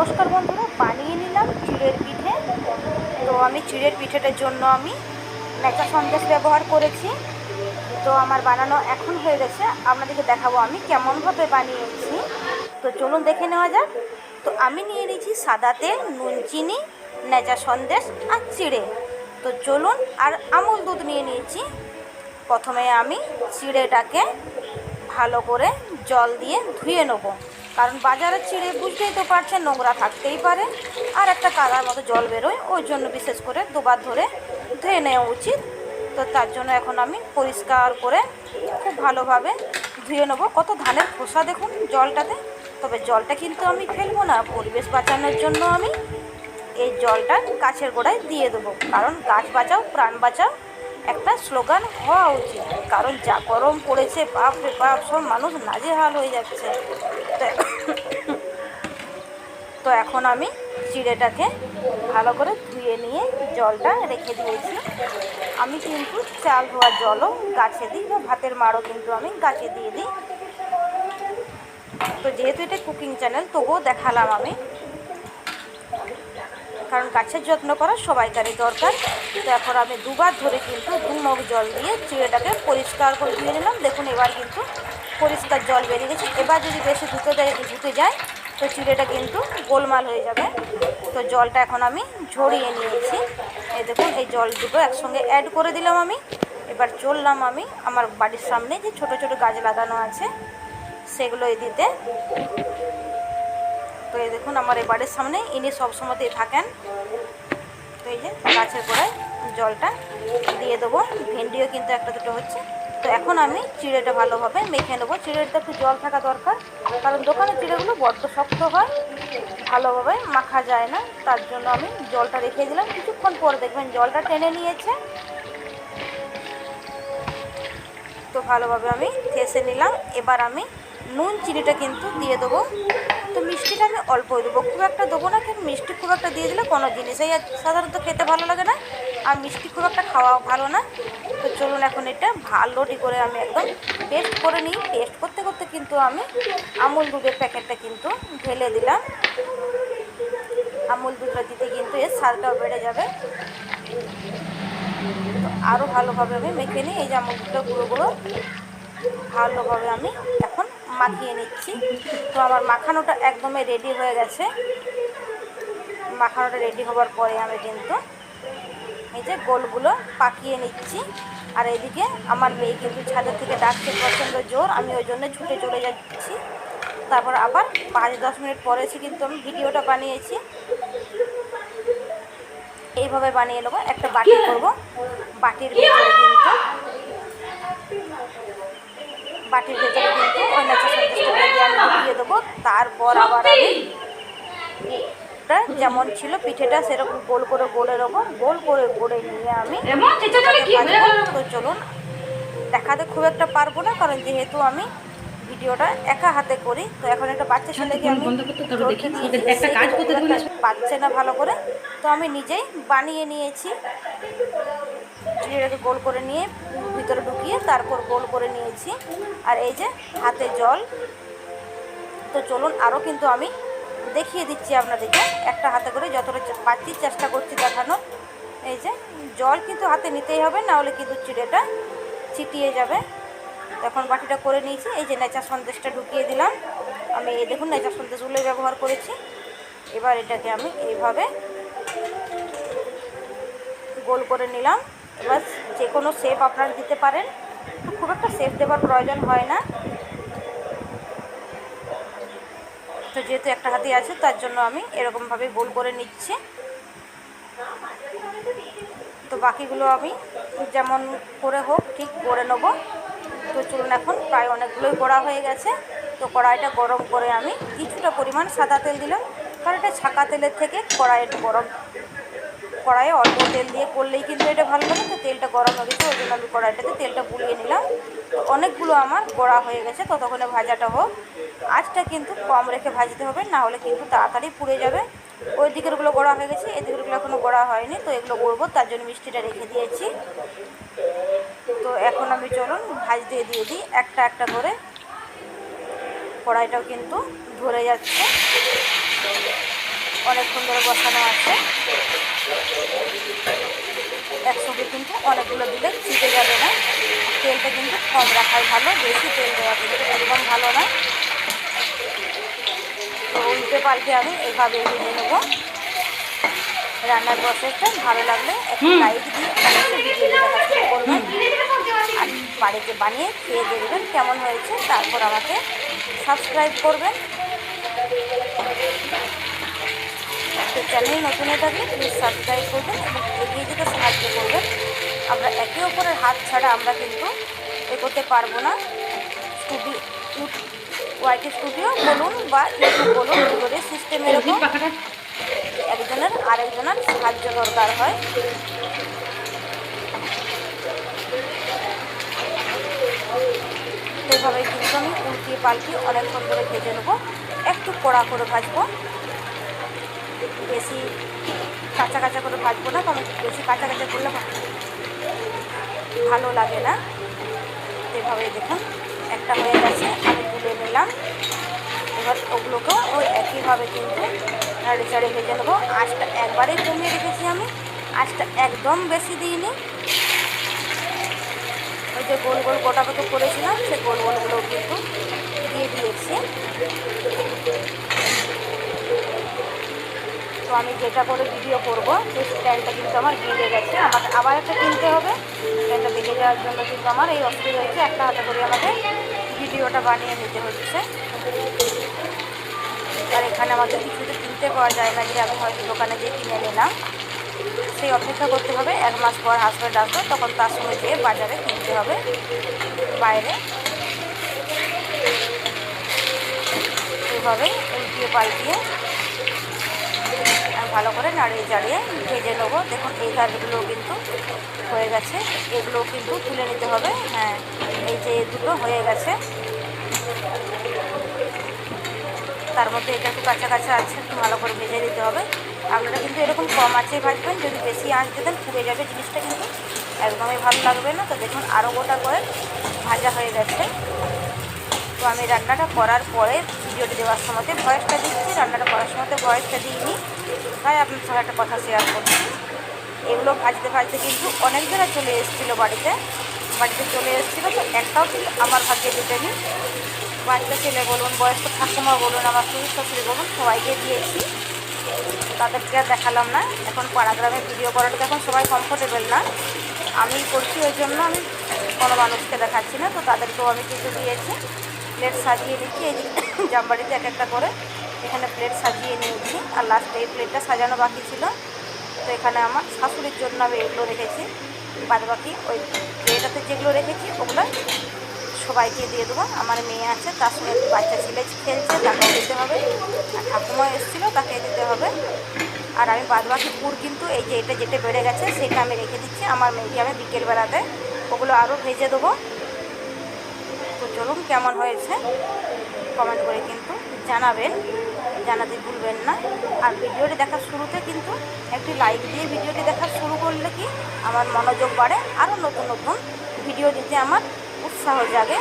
নমস্কার বন্ধুরা, বানিয়ে নিলাম চিড়ের পিঠে। তো আমি চিড়ের পিঠেটার জন্য আমি ন্যাচা সন্দেশ ব্যবহার করেছি। তো আমার বানানো এখন হয়ে গেছে। আপনাদেরকে দেখাবো আমি কেমনভাবে বানিয়েছি। তো চলুন দেখে নেওয়া যাক। তো আমি নিয়ে নিয়েছি সাদা তেল, নুন, চিনি নেচা সন্দেশ আর চিড়ে। তো চলুন আর আমুল দুধ নিয়ে নিয়েছি। প্রথমে আমি চিড়েটাকে ভালো করে জল দিয়ে ধুয়ে নেব। কারণ বাজারের চিড়ে বুঝতেই তো পারছেন নোংরা থাকতেই পারে। আর একটা কাদার মতো জল বেরোয়, ওই জন্য বিশেষ করে দুবার ধরে ধুয়ে নেওয়া উচিত। তো তার জন্য এখন আমি পরিষ্কার করে খুব ভালোভাবে ধুয়ে নেব। কত ধানের খোসা দেখুন জলটাতে। তবে জলটা কিন্তু আমি ফেলব না, পরিবেশ বাঁচানোর জন্য আমি এই জলটা গাছের গোড়ায় দিয়ে দেবো। কারণ গাছ বাঁচাও, প্রাণ বাঁচাও। একটা স্লোগান হওয়া উচিত। কারণ যা গরম পড়েছে বাপ রে বাপ, সব মানুষ নাজেহাল হয়ে যাচ্ছে। তো- এখন আমি চিড়েটাকে ভালো করে ধুয়ে নিয়ে জলটা রেখে দিয়েছি। আমি কিন্তু চাল ধোয়ার জলও গাছে দিই, বা ভাতের মাড়ও কিন্তু আমি গাছে দিয়ে দিই। তো যেহেতু এটা কুকিং চ্যানেল তবুও দেখালাম আমি। কারণ গাছের যত্ন করা সবাইকারই দরকার। তো এখন আমি দুবার ধরে কিন্তু দু মগ জল দিয়ে চিড়েটাকে পরিষ্কার করে ধুয়ে নিলাম। দেখুন, এবার কিন্তু পরিষ্কার জল বেরিয়ে গেছে। এবার যদি বেশি ধুতে দেয়, ধুতে যায়, তো চিড়েটা কিন্তু গোলমাল হয়ে যাবে। তো জলটা এখন আমি ঝরিয়ে নিয়েছি। এই দেখুন, এই জল দুটো একসঙ্গে অ্যাড করে দিলাম আমি। এবার চললাম আমি আমার বাড়ির সামনে যে ছোট ছোট গাছ লাগানো আছে সেগুলোই দিতে তো এই দেখুন, আমার এই বাড়ির সামনে ইনি সবসময়তেই থাকেন। তো এই যে গাছের গোড়ায় জলটা দিয়ে দেবো। ভেন্ডিও কিন্তু একটা দুটো হচ্ছে। তো এখন আমি চিড়েটা ভালোভাবে মেখে নেব। চিড়েটা একটু জল থাকা দরকার, কারণ দোকানের চিড়েগুলো বড্ড শক্ত হয়, ভালোভাবে মাখা যায় না। তার জন্য আমি জলটা রেখে দিলাম। কিছুক্ষণ পর দেখবেন জলটা টেনে নিয়েছে। তো ভালোভাবে আমি থেসে নিলাম। এবার আমি নুন, চিনিটা কিন্তু দিয়ে দেবো। তো মিষ্টিটা আমি অল্পই দেবো। খুব একটা দেবো না, কিন্তু মিষ্টি খুব একটা দিয়ে দিলে কোনো জিনিসই সাধারণত খেতে ভালো লাগে না। আর মিষ্টি খুব একটা খাওয়াও ভালো না। তো চলুন এখন এটা ভালোটি করে আমি একদম পেস্ট করে নিই। পেস্ট করতে করতে কিন্তু আমি আমুল দুধের প্যাকেটটা কিন্তু ঢেলে দিলাম। আমুল দুধটা দিতে কিন্তু এর স্বাদটাও বেড়ে যাবে। আরও ভালোভাবে আমি মেখে নিই। এই যে আমুল দুধটা গুঁড়ো গুঁড়ো ভালোভাবে আমি এখন মাখিয়ে নিচ্ছি। তো আমার মাখানোটা একদমই রেডি হয়ে গেছে। মাখানোটা রেডি হবার পরে আমি কিন্তু এই যে গোলগুলো পাকিয়ে নিচ্ছি। আর এদিকে আমার মেয়ে কিন্তু ছাদের থেকে ডাকতে প্রচণ্ড জোর। আমি ওই জন্য ছুটে চলে যাচ্ছি। তারপর আবার পাঁচ দশ মিনিট পরে এসে কিন্তু আমি ভিডিওটা বানিয়েছি। এইভাবে বানিয়ে নেব একটা বাটি করব। বাটির ভিতরে কিন্তু বাটির ভেতরে কিন্তু সন্তুষ্ট আমি ঢুকিয়ে দেবো। তারপর আবার আমি যেমন ছিল পিঠেটা সেরকম গোল করে গোলে নেব। গোল করে গড়ে নিয়ে আমি তো চলুন দেখাতে খুব একটা পারব না কারণ যেহেতু আমি ভিডিওটা একা হাতে করি। তো এখন একটা বাচ্চা ছেলেকে আমি। দিয়ে ওদের দিয়েছি, একটা কাজ করতে না। পাচ্ছে না ভালো করে। তো আমি নিজেই বানিয়ে নিয়েছি। চিড়েটাকে গোল করে নিয়ে ভিতরে ঢুকিয়ে তারপর গোল করে নিয়েছি। আর এই যে হাতে জল। তো চলুন আরও কিন্তু আমি দেখিয়ে দিচ্ছি আপনাদেরকে। একটা হাতে করে যতটা পারছি চেষ্টা করছি দেখানোর এই যে জল কিন্তু হাতে নিতেই হবে না হলে কিন্তু চিড়েটা ছিটিয়ে যাবে। এখন বাটিটা করে নিয়েছি, এই যে নেচা সন্দেশটা ঢুকিয়ে দিলাম। আমি এই দেখুন নেচা সন্দেশগুলোই ব্যবহার করেছি। এবার এটাকে আমি এইভাবে গোল করে নিলাম। এবার যে কোনো শেপ আপনারা দিতে পারেন। খুব একটা শেপ দেওয়ার প্রয়োজন হয় না। তো যেহেতু একটা হাতে আছে, তার জন্য আমি এরকমভাবে গোল করে নিচ্ছি। তো বাকিগুলো আমি যেমন করে হোক, ঠিক করে নেব। তো চলুন এখন, প্রায় অনেকগুলোই করা হয়ে গেছে। তো কড়াইটা গরম করে আমি কিছুটা পরিমাণ সাদা তেল দিলাম, কারণ এটা ছাকা তেলের থেকে কড়াই একটু গরম। কড়াইয়ে অল্প তেল দিয়ে করলেই কিন্তু এটা ভালো লাগে, তো তেলটা গরম হয়ে গেছে, ওই জন্য আমি কড়াইটাতে তেলটা বুলিয়ে নিলাম। তো অনেকগুলো আমার গোড়া হয়ে গেছে, ততক্ষণে ভাজাটা হোক। আঁচটা কিন্তু কম রেখে ভাজতে হবে, না হলে কিন্তু তাড়াতাড়ি পুড়ে যাবে। ওই দিকেরগুলো গোড়া হয়ে গেছে এদিকেরগুলো দিকেরগুলো এখনও গোড়া হয়নি, তো এগুলো গড়বো, তার জন্য মিষ্টিটা রেখে দিয়েছি। এখন আমি চলুন ভাজ দিয়ে দিয়ে দিই একটা একটা করে। কড়াইটাও কিন্তু ধরে যাচ্ছে। অনেকক্ষণ ধরে বসানো আছে। একসঙ্গে কিন্তু অনেকগুলো দিলে চিটে যাবে না। তেলটা কিন্তু কম রাখাই ভালো বেশি তেল দেওয়া কিন্তু একদম ভালো না। তো উল্টে পাল্টে আমি এইভাবে ভেজে নেব। রান্নার প্রসেসটা ভালো লাগলে একটু লাইট দিয়ে ভিডিওটি দেখা শুরু করবেন। বাড়িতে বানিয়ে খেয়ে দেখবেন কেমন হয়েছে তারপর আমাকে সাবস্ক্রাইব করবেন। তো চ্যানেল নতুন হয়ে থাকলে প্লিজ সাবস্ক্রাইব করবেন এবং এগিয়ে যেতে সাহায্য করবেন। আমরা একে অপরের হাত ছাড়া আমরা কিন্তু এগোতে পারব না। স্টুডিও ওয়াইটি স্টুডিও বলুন বা ইউটিউব বলুন দুটোরই সিস্টেম এরকম। একজনের আরেকজনের সাহায্য দরকার হয়। এইভাবে কিন্তু আমি উল্টিয়ে পাল্টিয়ে অনেকক্ষণ ধরে ভেজে নেব। একটু কড়া করে ভাজবো। বেশি কাঁচা কাঁচা করে ভাজবো না, কারণ বেশি কাঁচা কাঁচা করলে ভালো লাগে না। এভাবে দেখুন, একটা হয়ে গেছে, আমি তুলে নিলাম। এবার ওগুলোকেও ওই একইভাবে কিন্তু নাড়ি চাড়ি ভেজে নেব। আঁচটা একবারেই কমিয়ে রেখেছি আমি। আঁচটা একদম বেশি দিইনি। ওই যে গোল গোল গোটা কত করেছিলাম সে গোল গোলগুলো কিন্তু দিয়ে দিয়েছি। তো আমি যেটা করে ভিডিও করব, সেই স্ট্যান্ডটা কিন্তু আমার ভেঙে গেছে। আমাকে আবার একটা কিনতে হবে। স্ট্যান্ডটা ভেঙে যাওয়ার জন্য কিন্তু আমার এই অসুবিধা হয়েছে। একটা হাতে করে আমাদের ভিডিওটা বানিয়ে নিতে হচ্ছে। আর এখানে আমাদের কিছুতে কিনতে পাওয়া যায় না, যে আমি হয়তো দোকানে গিয়ে কিনে নিলাম। সেই অপেক্ষা করতে হবে। এক মাস পর হাসব্যান্ড আসবে, তখন তার সঙ্গে যেয়ে বাজারে কিনতে হবে। বাইরে। এইভাবে উল্টিয়ে পাল্টিয়ে ভালো করে নাড়িয়ে চাড়িয়ে ভেজে নেব। দেখুন, এই ধারগুলো কিন্তু হয়ে গেছে। এগুলো কিন্তু তুলে নিতে হবে। হ্যাঁ এই যে দুটো হয়ে গেছে। তার মধ্যে এটা একটু কাঁচা আছে, একটু ভালো করে ভেজে নিতে হবে। আপনারা কিন্তু এরকম কম আছে ভাজবেন, যদি বেশি আঁচ দেবেন পুড়ে যাবে জিনিসটা কিন্তু। একদমই ভালো লাগবে না, তো দেখুন আরও গোটা করে ভাজা হয়ে গেছে। তো আমি রান্নাটা করার পরে ভিডিওটি দেওয়ার সময়তে ভয়েসটা দিচ্ছি, রান্নাটা করার সময়তে ভয়েসটা দিইনি। তাই আপনার সঙ্গে একটা কথা শেয়ার করছি। এগুলো ভাজতে ভাজতে কিন্তু অনেক জনা চলে এসেছিল বাড়িতে। বাড়িতে চলে এসেছিল, তো একটাও কিন্তু আমার ভাগ্যে জুটেনি বাচ্চা ছেলে বলুন, বয়স্ক ঠাকুমা বলুন, আমার শ্বশুর শ্বশুরি বলুন, সবাইকে দিয়েছি। তাদেরকে আর দেখালাম না। এখন পাড়াগ্রামে ভিডিও করাটা এখন সবাই কমফোর্টেবল না। আমি করছি ওই জন্য আমি কোনো মানুষকে দেখাচ্ছি না, তো তাদেরকেও আমি কিছু দিয়েছি। প্লেট সাজিয়ে নিচ্ছি এই জামবাড়িতে এক একটা করে। এখানে প্লেট সাজিয়ে নিয়েছি, আর লাস্টে এই প্লেটটা সাজানো বাকি ছিল। তো এখানে আমার শাশুড়ির জন্য আমি এগুলো রেখেছি। বাদ বাকি ওই প্লেটাতে যেগুলো রেখেছি, ওগুলো সবাইকে দিয়ে দেবো। আমার মেয়ে আছে, তার সঙ্গে একটু বাচ্চা ছেলে খেলছে তাকে দিতে হবে। আর ঠাকুমা এসেছিল তাকে দিতে হবে। আর আমি বাদ বাকি পুর কিন্তু এই যে এটা যেটা বেড়ে গেছে, সেটা আমি রেখে দিচ্ছি। আমার মেয়েকে আমি বিকেলবেলাতে ওগুলো আরও ভেজে দেবো। তো চলুন কেমন হয়েছে কমেন্ট করে কিন্তু জানাবেন। জানাতে ভুলবেন না। আর ভিডিওটি দেখার শুরুতে কিন্তু একটি লাইক দিয়ে ভিডিওটি দেখা শুরু করলে কি আমার মনোযোগ বাড়ে। আরও নতুন নতুন ভিডিও দিতে আমার উৎসাহ জাগে